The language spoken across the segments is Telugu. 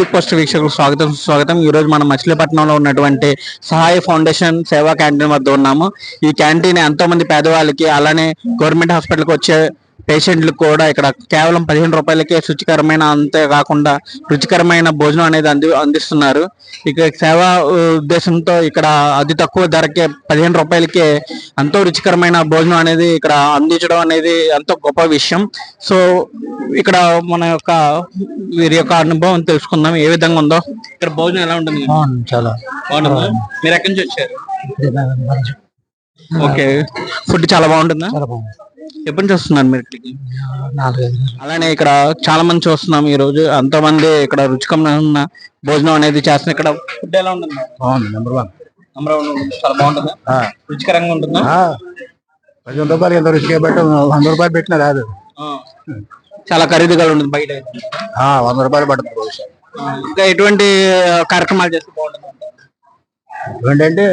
పబ్లిక్ పోస్ట్ వీక్షకులకు స్వాగతం. స్వాగతం. ఈ రోజు మనం మచిలీపట్నంలో ఉన్నటువంటి సహాయ ఫౌండేషన్ సేవా క్యాంటీన్ వద్ద ఉన్నాము. ఈ క్యాంటీన్ ఎంతో మంది పేదవాళ్ళకి అలానే గవర్నమెంట్ హాస్పిటల్కి వచ్చే పేషెంట్లకు కూడా ఇక్కడ కేవలం పదిహేను రూపాయలకే శుచికరమైన అంతే కాకుండా రుచికరమైన భోజనం అనేది అంది అందిస్తున్నారు. ఇక సేవా ఉద్దేశంతో ఇక్కడ అతి తక్కువ ధరకే పదిహేను రూపాయలకే ఎంతో రుచికరమైన భోజనం అనేది ఇక్కడ అందించడం అనేది ఎంతో గొప్ప విషయం. సో ఇక్కడ మన యొక్క వీరి యొక్క అనుభవం తెలుసుకుందాం. ఏ విధంగా ఉందో? ఇక్కడ భోజనం ఎలా ఉంటుంది? చాలా. బాగుంటుందా మీరు ఎక్కడి నుంచి వచ్చారు? ఓకే. ఫుడ్ చాలా బాగుంటుందా? చాలా బాగుంది. ఎప్పటి నుంచి వస్తున్నారు మీరు ఇక్కడికి? అలానే ఇక్కడ చాలా మంది చూస్తున్నాం ఈ రోజు. ఎంతో మంది ఇక్కడ రుచికరమైన భోజనం అనేది చేస్తున్నారు. ఇక్కడ ఫుడ్ ఎలా ఉంటుంది బాగుంది నెంబర్ వన్ నెంబర్ వన్ ఉంటుంది. చాలా బాగుంటుందా? రుచికరంగా ఉంటుందా? పదిహేను రూపాయలు ఎంత రుచిగా పెట్ట వంద రూపాయలు పెట్టినా రాదు. ఆ. చాలా ఖరీదుగా ఉంటుంది బయట. వంద రూపాయలు పడుతుంది ఇంకా ఎటువంటి కార్యక్రమాలు చేస్తే బాగుంటుంది ఏంటంటే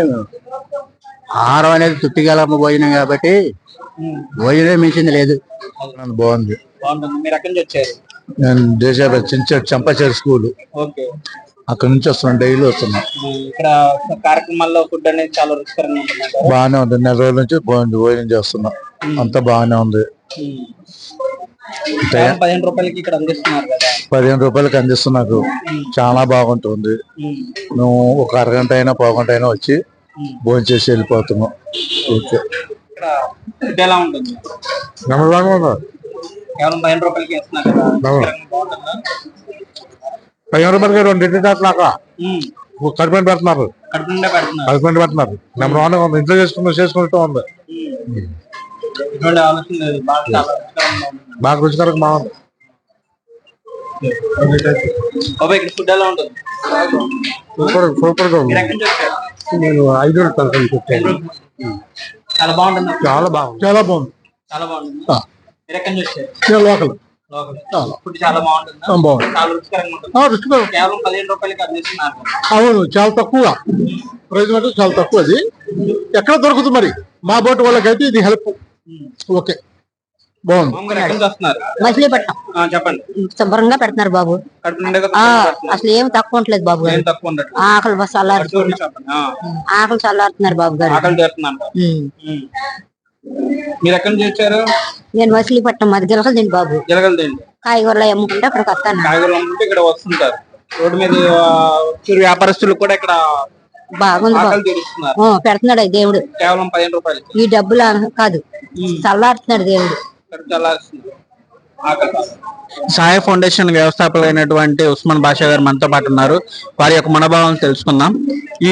ఆహారం అనేది తృప్తిగల భోజనం కాబట్టి భోజనం మించింది లేదు. బాగుంది. బాగుంటుంది. మీరు ఎక్కడి నుంచి వచ్చారు? నేను దేశ చించ చంపచేరు స్కూల్. ఓకే. అక్కడ నుంచి వస్తున్నాను డైలీ వస్తున్నా ఇక్కడ కార్యక్రమాల్లో ఫుడ్ అనేది చాలా రుచికరంగా ఉంటుంది బాగానే ఉంది. నెల రోజుల నుంచి భోజనం భోజనం చేస్తున్నా. అంతా బాగానే ఉంది. పదిహేను రూపాయలకి ఇక్కడ అందిస్తున్నారు కదా? పదిహేను రూపాయలకి అందిస్తున్నారు చాలా బాగుంటుంది. మేము ఒక అరగంట అయినా పావుగంట అయినా వచ్చి. భోజనం చేసి వెళ్ళిపోతున్నాం ఓకే ఎలా ఉంటుంది? కేవలం పదిహేను రూపాయలకి ఇస్తున్నారు కదా. బాగుంటుందా? పదిహేను రూపాయలకి రెండు దాకా ఉమ్, కడుపు పెడుతున్నారు. కడుపు పెడుతున్నారు. నెంబర్ వన్ ఉంది. ఇంట్లో చేసుకుంటూ చేసుకుంటూ ఉంది. బాగా రుచికరంగా బాగుంది. సూపర్ సూపర్గా ఉంది. నేను ఐదు రోజులు చాలా బాగుంటుంది. చాలా బాగుంది. చాలా బాగుంది. చాలా బాగుంటుంది. మీరు ఎక్కడి నేను లోకల్. అవును చాలా తక్కువ. ప్రైస్ మటు చాలా తక్కువ అది. ఎక్కడ దొరుకుతుంది మరి? మా బోట్ వాళ్ళకైతే ఇది హెల్ప్. ఓకే. బాగుంది. మచిలీపట్నం. చెప్పండి. శుభ్రంగా పెడుతున్నారు బాబు. అసలు ఏం తక్కువ ఉండలేదు బాబు గారు. ఆకలి బస్ ఆ, ఆకలి చల్లారుతున్నారు బాబు గారు. మీరు ఎక్కడి నేను మచిలీపట్నం మాది గిలకలు బాబు. కాయగూరలు అమ్ముకుంటే అక్కడికి వస్తాను. కాయగూరలు అమ్ముకుంటే ఇక్కడ వస్తుంటారు. రోడ్డు మీద వ్యాపారస్తులు కూడా ఇక్కడ బాగుంది పెడుతున్నాడు దేవుడు. కేవలం పదిహేను రూపాయలకి. ఈ డబ్బులు కాదు. చల్లారుతున్నాడు దేవుడు. సహాయ ఫౌండేషన్ వ్యవస్థాపకులైనటువంటి ఉస్మాన్ బాషా గారు మనతో పాటు ఉన్నారు. వారి యొక్క మనోభావం తెలుసుకుందాం. ఈ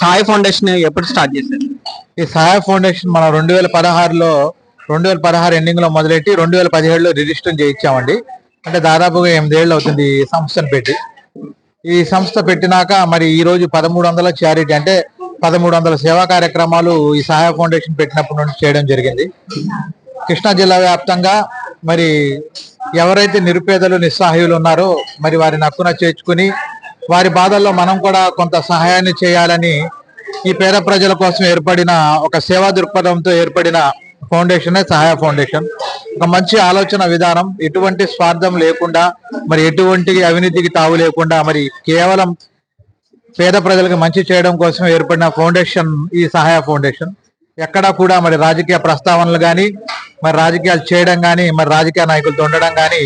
సహాయ ఫౌండేషన్ ఎప్పుడు స్టార్ట్ చేశారు? ఈ సహాయ ఫౌండేషన్ మనం రెండు వేల పదహారులో రెండు వేల పదహారు ఎండింగ్లో మొదలెట్టి రెండు వేల పదిహేడులో రిజిస్టర్ చేయించామండి. అంటే దాదాపుగా ఎనిమిదేళ్ళు అవుతుంది ఈ సంస్థను పెట్టి. ఈ సంస్థ పెట్టినాక మరి ఈ రోజు పదమూడు వందల చారిటీ అంటే పదమూడు వందల సేవా కార్యక్రమాలు ఈ సహాయ ఫౌండేషన్ పెట్టినప్పటి నుండి చేయడం జరిగింది. కృష్ణా జిల్లా వ్యాప్తంగా మరి ఎవరైతే నిరుపేదలు నిస్సహాయులు ఉన్నారో మరి వారిని హక్కున చేర్చుకుని వారి బాధల్లో మనం కూడా కొంత సహాయాన్ని చేయాలని ఈ పేద ప్రజల కోసం ఏర్పడిన ఒక సేవా దృక్పథంతో ఏర్పడిన ఫౌండేషన్ సహాయ ఫౌండేషన్. ఒక మంచి ఆలోచన విధానం ఎటువంటి స్వార్థం లేకుండా మరి ఎటువంటి అవినీతికి తావు లేకుండా మరి కేవలం పేద ప్రజలకు మంచి చేయడం కోసం ఏర్పడిన ఫౌండేషన్ ఈ సహాయ ఫౌండేషన్. ఎక్కడా కూడా మరి రాజకీయ ప్రస్తావనలు కానీ మరి రాజకీయాలు చేయడం కానీ మరి రాజకీయ నాయకులతో ఉండడం కానీ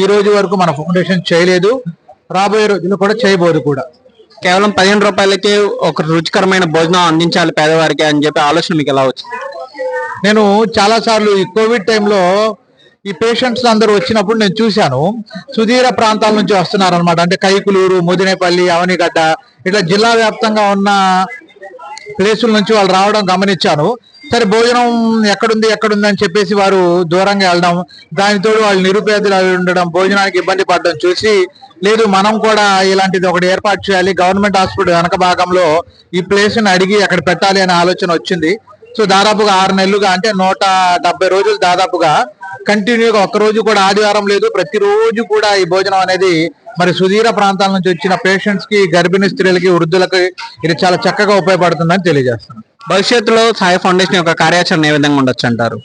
ఈ రోజు వరకు మన ఫౌండేషన్ చేయలేదు. రాబోయే రోజుల్లో కూడా చేయబోదు కూడా. కేవలం పదిహేను రూపాయలకే ఒక రుచికరమైన భోజనం అందించాలి పేదవారికి అని చెప్పి ఆలోచన మీకు ఎలా వచ్చింది? నేను చాలా సార్లు ఈ కోవిడ్ టైంలో ఈ పేషెంట్స్ అందరూ వచ్చినప్పుడు నేను చూశాను. సుదీర ప్రాంతాల నుంచి వస్తున్నారు అనమాట అంటే కైకులూరు ముదినేపల్లి అవనిగడ్డ ఇట్లా జిల్లా వ్యాప్తంగా ఉన్న ప్లేసుల నుంచి వాళ్ళు రావడం గమనించాను. సరే భోజనం ఎక్కడుంది ఎక్కడుంది అని చెప్పేసి వారు దూరంగా వెళ్ళడం దానితో వాళ్ళు నిరుపేదలు ఉండడం భోజనానికి ఇబ్బంది పడడం చూసి లేదు మనం కూడా ఇలాంటిది ఒకటి ఏర్పాటు చేయాలి. గవర్నమెంట్ హాస్పిటల్ వెనక భాగంలో ఈ ప్లేస్ని అడిగి అక్కడ పెట్టాలి అనే ఆలోచన వచ్చింది. సో దాదాపుగా ఆరు నెలలుగా అంటే నూట డెబ్బై రోజులు దాదాపుగా కంటిన్యూగా ఒక్క రోజు కూడా ఆదివారం లేదు. ప్రతిరోజు కూడా ఈ భోజనం అనేది మరి సుదీర ప్రాంతాల నుంచి వచ్చిన పేషెంట్స్కి గర్భిణీ స్త్రీలకి వృద్ధులకి ఇది చాలా చక్కగా ఉపయోగపడుతుందని తెలియజేస్తున్నాను భవిష్యత్తులో సహాయ ఫౌండేషన్ యొక్క కార్యాచరణ ఏ విధంగా ఉండొచ్చు అంటారు?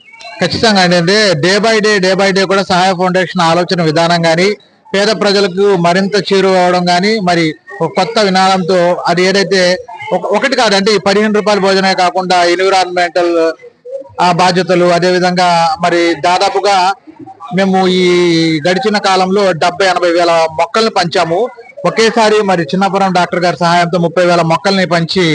ఖచ్చితంగా ఏంటంటే day by day day by day కూడా సహాయ ఫౌండేషన్ ఆలోచన విధానం కానీ పేద ప్రజలకు మరింత చేరువవడం కానీ మరి ఒక కొత్త విధానంతో అది ఏదైతే ఒక- ఒకటి కాదు అంటే ఈ పదిహేను రూపాయల భోజనమే కాకుండా ఎన్విరాన్మెంటల్ ఆ బాధ్యతలు అదేవిధంగా మరి దాదాపుగా మేము ఈ గడిచిన కాలంలో డెబ్బై ఎనభై వేల మొక్కల్ని పంచాము. ఒకేసారి మరి చిన్నపురం డాక్టర్ గారి సహాయంతో ముప్పై వేల మొక్కల్ని పంచి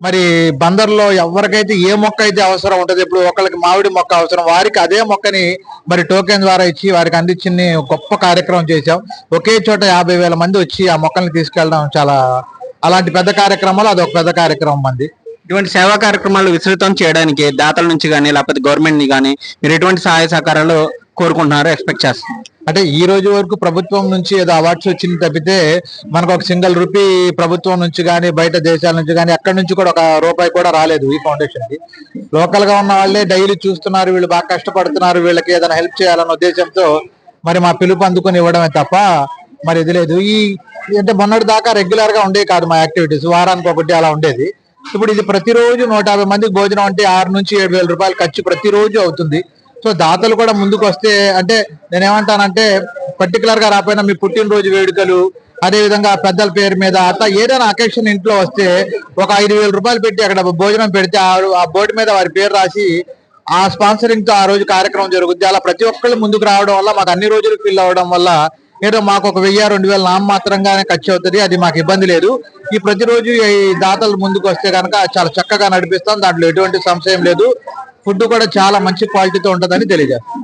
మరి బందర్లో ఎవరికైతే ఏ మొక్క అయితే అవసరం ఉంటుంది ఇప్పుడు ఒకరికి మామిడి మొక్క అవసరం వారికి అదే మొక్కని మరి టోకెన్ ద్వారా ఇచ్చి వారికి అందించిన గొప్ప కార్యక్రమం చేశాం. ఒకే చోట యాభై వేల మంది వచ్చి ఆ మొక్కల్ని తీసుకెళ్ళడం చాలా అలాంటి పెద్ద కార్యక్రమాలు అదొక పెద్ద కార్యక్రమం మంది ఇటువంటి సేవా కార్యక్రమాలు విస్తృతం చేయడానికి దాతల నుంచి కానీ లేకపోతే గవర్నమెంట్ని కానీ మీరు ఎటువంటి సహాయ సహకారాలు కోరుకుంటున్నారు ఎక్స్పెక్ట్ చేస్తున్నారు? అంటే ఈ రోజు వరకు ప్రభుత్వం నుంచి ఏదో అవార్డ్స్ వచ్చింది తప్పితే మనకు ఒక సింగిల్ రూపీ ప్రభుత్వం నుంచి కానీ బయట దేశాల నుంచి కానీ అక్కడి నుంచి కూడా ఒక రూపాయి కూడా రాలేదు ఈ ఫౌండేషన్కి లోకల్గా ఉన్న వాళ్ళే డైలీ చూస్తున్నారు వీళ్ళు బాగా కష్టపడుతున్నారు వీళ్ళకి ఏదైనా హెల్ప్ చేయాలన్న ఉద్దేశంతో మరి మా పిలుపు అందుకుని ఇవ్వడమే తప్ప మరి ఇది లేదు. ఈ అంటే మొన్నటి దాకా రెగ్యులర్గా ఉండేవి కాదు మా యాక్టివిటీస్ వారానికి ఒకటి అలా ఉండేది. ఇప్పుడు ఇది ప్రతిరోజు నూట యాభై మందికి భోజనం అంటే ఆరు నుంచి ఏడు వేల రూపాయలు ఖర్చు ప్రతిరోజు అవుతుంది. సో దాతలు కూడా ముందుకు వస్తే అంటే నేనేమంటానంటే పర్టికులర్గా రాపోయినా మీ పుట్టినరోజు వేడుకలు అదే విధంగా పెద్దల పేరు మీద అట్లా ఏదైనా అకేషన్ ఇంట్లో వస్తే ఒక ఐదు వేల రూపాయలు పెట్టి అక్కడ భోజనం పెడితే ఆ- ఆ బోర్డు మీద వారి పేరు రాసి ఆ స్పాన్సరింగ్తో ఆ రోజు కార్యక్రమం జరుగుద్ది. అలా ప్రతి ఒక్కళ్ళు ముందుకు రావడం వల్ల మాకు అన్ని రోజులు ఫీల్ అవడం వల్ల ఏదో మాకు ఒక వెయ్యి రెండు వేల నామ మాత్రంగానే ఖర్చు అవుతుంది. అది మాకు ఇబ్బంది లేదు. ఈ ప్రతిరోజు ఈ దాతలు ముందుకు వస్తే కనుక చాలా చక్కగా నడిపిస్తాం. దాంట్లో ఎటువంటి సంశయం లేదు. ఫుడ్ కూడా చాలా మంచి క్వాలిటీతో ఉంటుందని తెలియజేస్తాం.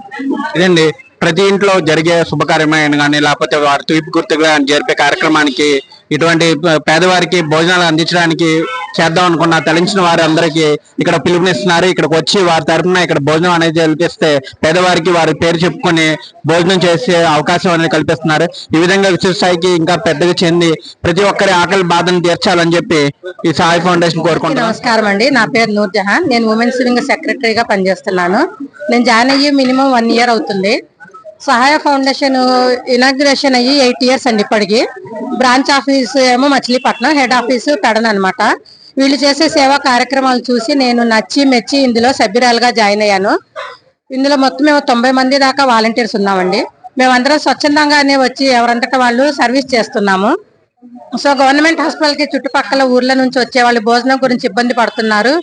ఇదండి. ప్రతి ఇంట్లో జరిగే శుభకార్యమైన కానీ లేకపోతే వారి తూర్పు గుర్తుగా జరిపే కార్యక్రమానికి ఇటువంటి పేదవారికి భోజనాలు అందించడానికి చేద్దాం అనుకున్న. తలించిన వారి అందరికీ ఇక్కడ పిలుపునిస్తున్నారు. ఇక్కడికి వచ్చి వారి తరపున ఇక్కడ భోజనం అనేది కల్పిస్తే పేదవారికి వారి పేరు చెప్పుకొని భోజనం చేసే అవకాశం అనేది కల్పిస్తున్నారు. ఈ విధంగా విశ్వస్థాయికి ఇంకా పెద్దగా చెంది ప్రతి ఒక్కరి ఆకలి బాధను తీర్చాలని చెప్పి ఈ సాయి ఫౌండేషన్ కోరుకుంటున్నాను. నమస్కారం అండి. నా పేరు నూర్ జహాన్ నేను ఉమెన్స్ వింగ్ సెక్రటరీగా పనిచేస్తున్నాను. నేను జాయిన్ అయ్యి మినిమం వన్ ఇయర్ అవుతుంది. సహాయ ఫౌండేషన్ ఇనాగ్రేషన్ అయ్యి ఎయిట్ ఇయర్స్ అండి ఇప్పటికి. బ్రాంచ్ ఆఫీస్ ఏమో మచిలీపట్నం. హెడ్ ఆఫీస్ పెడన్ అనమాట వీళ్ళు చేసే సేవా కార్యక్రమాలు చూసి నేను నచ్చి మెచ్చి ఇందులో సభ్యురాలుగా జాయిన్ అయ్యాను. ఇందులో మొత్తం మేము తొంభై మంది దాకా వాలంటీర్స్ ఉన్నామండి. మేమందరం స్వచ్ఛందంగానే వచ్చి ఎవరంతటా వాళ్ళు సర్వీస్ చేస్తున్నాము. సో గవర్నమెంట్ హాస్పిటల్కి చుట్టుపక్కల ఊర్ల నుంచి వచ్చే వాళ్ళు భోజనం గురించి ఇబ్బంది పడుతున్నారు.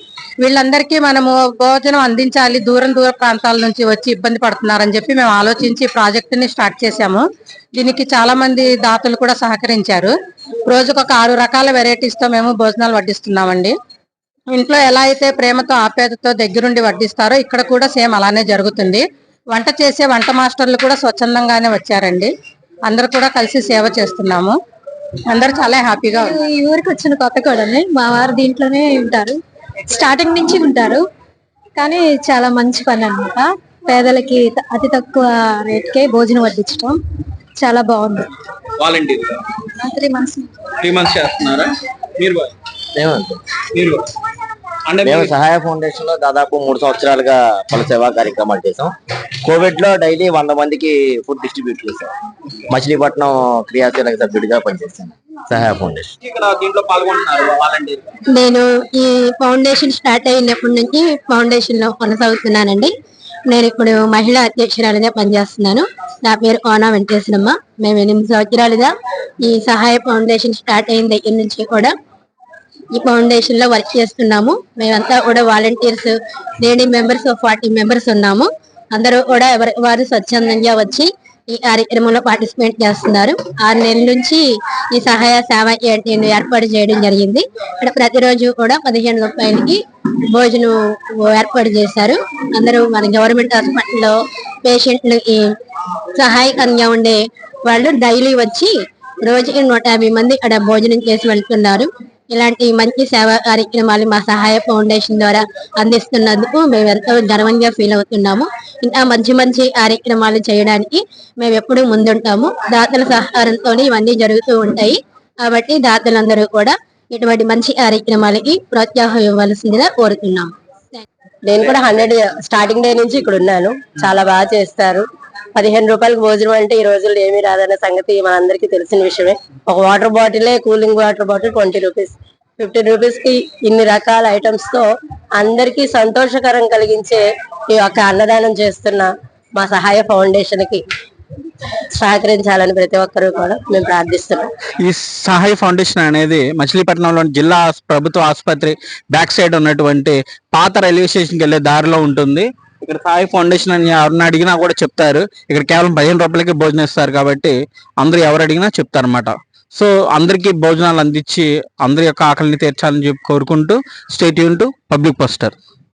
వీళ్ళందరికీ మనము భోజనం అందించాలి. దూరం దూర ప్రాంతాల నుంచి వచ్చి ఇబ్బంది పడుతున్నారని చెప్పి మేము ఆలోచించి ఈ ప్రాజెక్ట్ని స్టార్ట్ చేశాము. దీనికి చాలా మంది దాతలు కూడా సహకరించారు. రోజుకు ఒక ఆరు రకాల వెరైటీస్తో మేము భోజనాలు వడ్డిస్తున్నామండి. ఇంట్లో ఎలా అయితే ప్రేమతో ఆప్యాయతతో దగ్గరుండి వడ్డిస్తారో ఇక్కడ కూడా సేమ్ అలానే జరుగుతుంది. వంట చేసే వంట మాస్టర్లు కూడా స్వచ్ఛందంగానే వచ్చారండి. అందరు కూడా కలిసి సేవ చేస్తున్నాము. అందరూ చాలా హ్యాపీగా ఈ ఊరికి వచ్చిన కొత్త కోడల్ని మా వారు దీంట్లోనే ఉంటారు. స్టార్టింగ్ నుంచి ఉంటారు. కానీ చాలా మంచి పని అన్నమాట. పేదలకి అతి తక్కువ రేట్కే భోజనం వడ్డించడం చాలా బాగుంది. Volunteer three months three months చేస్తున్నారా? మీరు. మీరు మేము సహాయ ఫౌండేషన్లో దాదాపు మూడు సంవత్సరాలుగా పలు సేవా కార్యక్రమాలు చేసాం కోవిడ్లో డైలీ వంద మందికి ఫుడ్ డిస్ట్రిబ్యూట్ చేసాం మచిలీపట్నం క్రియాశీలక సభ్యుడిగా పనిచేశాను. సహాయ ఫౌండేషన్ ఇక్కడ దీంట్లో పాల్గొంటున్నారు వాలంటీర్ నేను ఈ ఫౌండేషన్ స్టార్ట్ అయినప్పటి నుంచి ఫౌండేషన్లో కొనసాగుతున్నానండి. నేను ఇప్పుడు మహిళా అధ్యక్షురాలుగా పనిచేస్తున్నాను. నా పేరు ఓనా వెంకటేశ్వరమ్మ. మేము ఎనిమిది సంవత్సరాలుగా ఈ సహాయ ఫౌండేషన్ స్టార్ట్ అయిన దగ్గర నుంచి కూడా ఈ ఫౌండేషన్లో వర్క్ చేస్తున్నాము. మేమంతా కూడా volunteers lady members forty members ఉన్నాము. అందరూ కూడా ఎవరి వారు స్వచ్ఛందంగా వచ్చి ఈ కార్యక్రమంలో పార్టిసిపేట్ చేస్తున్నారు. ఆరు నెలల నుంచి ఈ సహాయ సేవ ఏర్పాటు చేయడం జరిగింది. ఇక్కడ ప్రతిరోజు కూడా పదిహేను రూపాయలకి భోజనం ఏర్పాటు చేశారు. అందరూ మన గవర్నమెంట్ హాస్పిటల్లో పేషెంట్లు సహాయకంగా ఉండే వాళ్ళు డైలీ వచ్చి రోజుకి నూట యాభై మంది ఇక్కడ భోజనం చేసి వెళ్తున్నారు. ఇలాంటి మంచి సేవా కార్యక్రమాలు మా సహాయ ఫౌండేషన్ ద్వారా అందిస్తున్నందుకు మేము ఎంతో గర్వంగా ఫీల్ అవుతున్నాము. ఇంకా మంచి మంచి కార్యక్రమాలు చేయడానికి మేము ఎప్పుడూ ముందుంటాము. దాతల సహకారంతో ఇవన్నీ జరుగుతూ ఉంటాయి. కాబట్టి దాతలందరూ కూడా ఇటువంటి మంచి కార్యక్రమాలకి ప్రోత్సాహం ఇవ్వాల్సిందిగా కోరుతున్నాము. నేను కూడా హండ్రెడ్ స్టార్టింగ్ డే నుంచి ఇక్కడ ఉన్నాను చాలా బాగా చేస్తారు. పదిహేను రూపాయలకు భోజనం అంటే ఈ రోజుల్లో ఏమీ రాదన్న సంగతి మనందరికీ తెలిసిన విషయమే. ఒక water బాటిలే cooling water bottle twenty rupees. Fifteen రూపీస్కి ఇన్ని రకాల ఐటమ్స్తో అందరికీ సంతోషకరం కలిగించే ఈ యొక్క అన్నదానం చేస్తున్న మా సహాయ ఫౌండేషన్కి సహకరించాలని ప్రతి ఒక్కరూ కూడా మేము ప్రార్థిస్తున్నాం. ఈ సహాయ ఫౌండేషన్ అనేది మచిలీపట్నంలోని జిల్లా ప్రభుత్వ ఆసుపత్రి బ్యాక్ సైడ్ ఉన్నటువంటి పాత రైల్వే స్టేషన్కి వెళ్ళే దారిలో ఉంటుంది. ఇక్కడ సాయి ఫౌండేషన్ అని ఎవరిని అడిగినా కూడా చెప్తారు. ఇక్కడ కేవలం పదిహేను రూపాయలకి భోజనం ఇస్తారు కాబట్టి అందరూ ఎవరు అడిగినా చెప్తారన్నమాట. సో అందరికీ భోజనాలు అందించి అందరి యొక్క ఆకలిని తీర్చాలని చెప్పి కోరుకుంటూ state Yoon to public poster